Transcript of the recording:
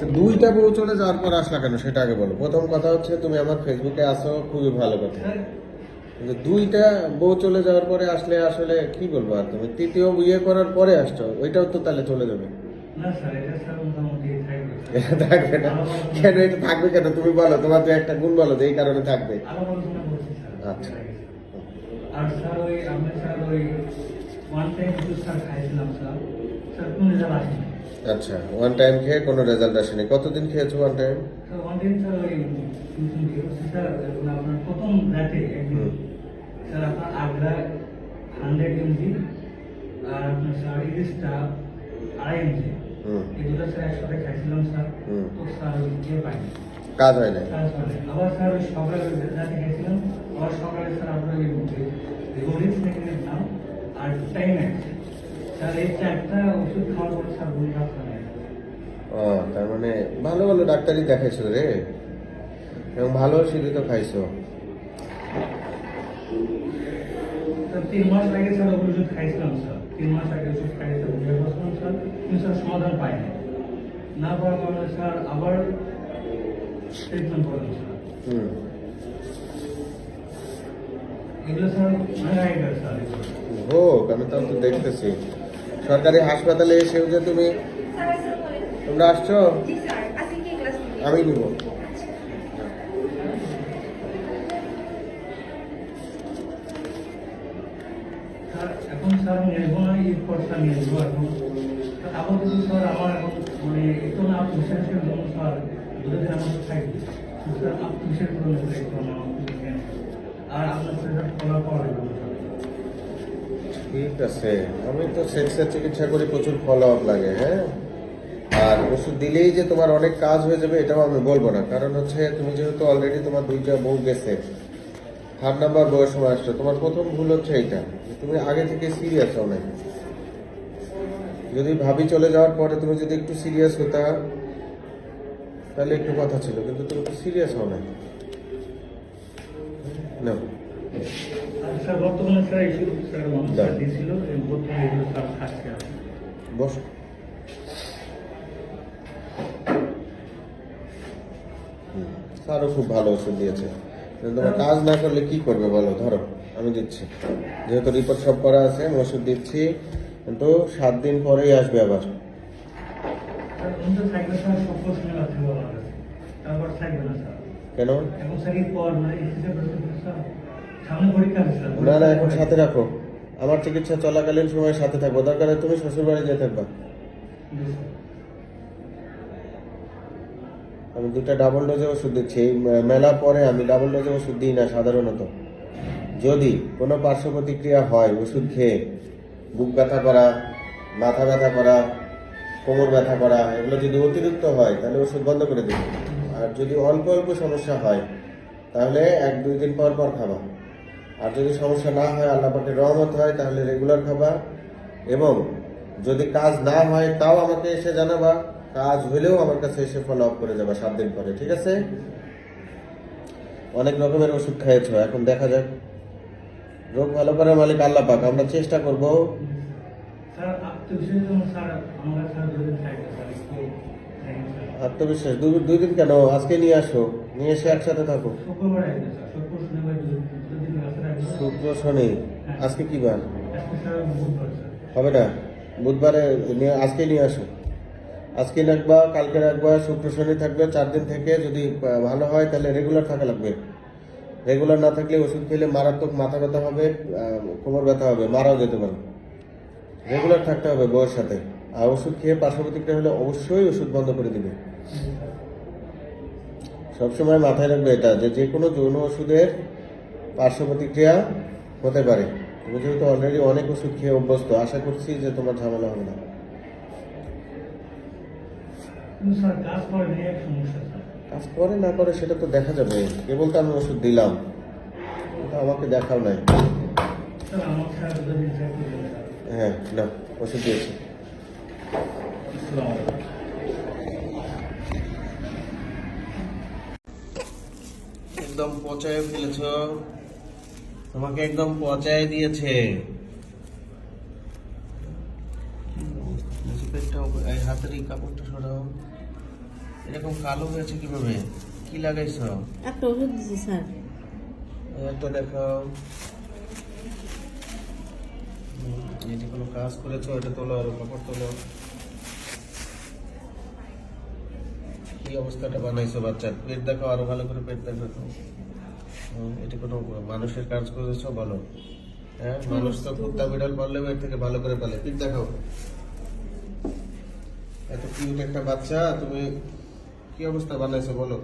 তো দুইটা বউ চলে যাওয়ার পর আসলা কেন? সেটা আগে বলো। প্রথম কথা হচ্ছে তুমি আমার ফেসবুকে আসো খুবই ভালো কথা। কিন্তু দুইটা বউ চলে যাওয়ার পরে আসলে আসলে কি বলব আর তুমি? তৃতীয় বিয়ে করার পরে আসছো ওইটাও তো তাহলে চলে যাবে। থাকবে না। কেন এটা থাকবে কেন? তুমি বলো তোমার তো একটা গুণ বলো যে এই কারণে থাকবে। আচ্ছা। আর স্যার ওই আমি স্যার ওই ওয়ান টাইম স্যার খাইছিলাম স্যার। স্যার কোনো আসেনি? আচ্ছা ওয়ান টাইম খেয়ে কোনো রেজাল্ট আসেনি। কতদিন খেয়েছো one time one time sir ওই স্যার আপনার প্রথম রাতে একদিন স্যার আপনার আগ্রা হান্ড্রেড এমজি আর আপনার স্যার ইরিশটা আড়াই এমজি হুম। এগুলো স্যার একসাথে খাইছিলাম স্যার তো স্যার ওই ইয়ে পাইনি। কাজ হয় কাজ আবার স্যার ওই সকালে রাতে গেছিলাম আবার সকালে স্যার আপনার ওই নিলাম আর টাইম আছে। ও তার মানে ভালো ভালো ডাক্তারই দেখাইছো রে। এবং ভালো ওষুধই তো খাইছো। তিন মাস আগে স্যার ওগুলো ওষুধ খাইছিলাম স্যার। তিন মাস আগে ওষুধ খাইছিলাম স্যার কিন্তু স্যার সমাধান পাইনি। না পাওয়ার কারণে স্যার আবার ট্রিটমেন্ট করলাম স্যার। এগুলো আমি তো দেখতেছি। সরকারি হাসপাতালে এসেও যে তুমি তোমরা আসছো আমি নিব এখন এখন আমার এখন মানে আমার। আর আপনার সাথে স্যার ফলো করা যাবে স্যার। ঠিক আছে। আমি তো সেক্সের চিকিৎসা করি, প্রচুর ফলো আপ লাগে হ্যাঁ? আর ওষুধ দিলেই যে তোমার অনেক কাজ হয়ে যাবে, এটাও আমি বলব না। কারণ হচ্ছে তুমি যেহেতু অলরেডি তোমার দুইটা বউ গেছে থার্ড নাম্বার বয়স সময় আসছো তোমার প্রথম ভুল হচ্ছে এইটা তুমি আগে থেকে সিরিয়াস অনেক যদি ভাবি চলে যাওয়ার পরে তুমি যদি একটু সিরিয়াস হতা, তাহলে একটু কথা ছিল, কিন্তু তুমি একটু সিরিয়াস হও না স্যার বর্তমানে স্যার এই স্যার মানুষ দিয়েছিল বর্তমানে এগুলো স্যার খাচ্ছে বস। হুম, স্যারও খুব ভালো ওষুধ দিয়েছে। তোমার কাজ না করলে কি করবে বলো? ধরো আমি দিচ্ছি। যেহেতু রিপোর্ট সব করা আছে আমি ওষুধ দিচ্ছি কিন্তু সাত দিন পরেই আসবে আবার। কেন? না না এখন সাথে রাখো। আমার চিকিৎসা চলাকালীন সময় সাথে থাকব। দরকার তুমি শ্বশুর বাড়ি যেতে থাকবা আমি দুটা ডাবল ডোজে ওষুধ দিচ্ছি। এই মেলা পরে আমি ডাবল ডোজে ওষুধ দিই না সাধারণত। যদি কোনো পার্শ্ব প্রতিক্রিয়া হয় ওষুধ খেয়ে বুক ব্যথা করা মাথা ব্যথা করা কোমর ব্যথা করা এগুলো যদি অতিরিক্ত হয় তাহলে ওষুধ বন্ধ করে দিই। আর যদি অল্প অল্প সমস্যা হয় তাহলে এক দুই দিন পর পর খাবা। আর যদি সমস্যা না হয় আল্লাহ পাকে রহমত হয় তাহলে রেগুলার খাবা এবং যদি কাজ না হয় তাও আমাকে এসে জানাবা। কাজ হলেও আমার কাছে এসে ফলো আপ করে যাবা সাত দিন পরে ঠিক আছে? অনেক রকমের ওষুধ খাইয়েছো এখন দেখা যাক। রোগ ভালো করার মালিক আল্লাহ পাক আমরা চেষ্টা করব। আত্মবিশ্বাস দুই দিন কেন? আজকে নিয়ে আসো। নিয়ে এসে একসাথে থাকো। শুক্র শনি। আজকে কি বার? হবে না। বুধবারে নিয়ে, আজকে নিয়ে আসো। আজকে রাখবা, কালকে রাখবা, শুক্র শনি থাকবে, চার দিন থেকে যদি ভালো হয়, তাহলে রেগুলার থাকা লাগবে। রেগুলার না থাকলে ওষুধ খেলে মারাত্মক মাথা ব্যথা হবে কোমর ব্যথা হবে, মারাও যেতে পারে। রেগুলার থাকতে হবে বউয়ের সাথে। আর ওষুধ খেয়ে পার্শ্ব হলে অবশ্যই ওষুধ বন্ধ করে দিবে। সবসময় মাথায় রাখবে এটা যে যে কোনো যৌন ওষুধের পার্শ্ব প্রতিক্রিয়া হতে পারে। তুমি যেহেতু অলরেডি অনেক ওষুধ খেয়ে অভ্যস্ত আশা করছি যে তোমার ঝামেলা হবে না। কাজ করে না করে সেটা তো দেখা যাবে। কেবল তো আমি ওষুধ দিলাম। আমাকে দেখাও নাই। হ্যাঁ না ওষুধ দিয়েছি। পচায় ফেলেছ। তোমাকে একদম পচায় দিয়েছে। হাতের এই কাপড়টা সরাও। এরকম কালো হয়েছে কীভাবে? কি লাগাইছো? একটা ওষুধ দিছি স্যার। তো দেখাও। এটি কোনো কাজ করেছ এটা তোলো আর কাপড় তোলো। কি অবস্থাটা বানাইছো বাচ্চার। পেট দেখাও আরও ভালো করে পেট দেখো এটি কোনো মানুষের কাজ করেছ? বলো। হ্যাঁ মানুষ তো কুত্তা বিড়াল পারলেও এর থেকে ভালো করে পালে। পিঠ দেখাও। এত কিউট একটা বাচ্চা তুমি কি অবস্থা বানাইছো বলো?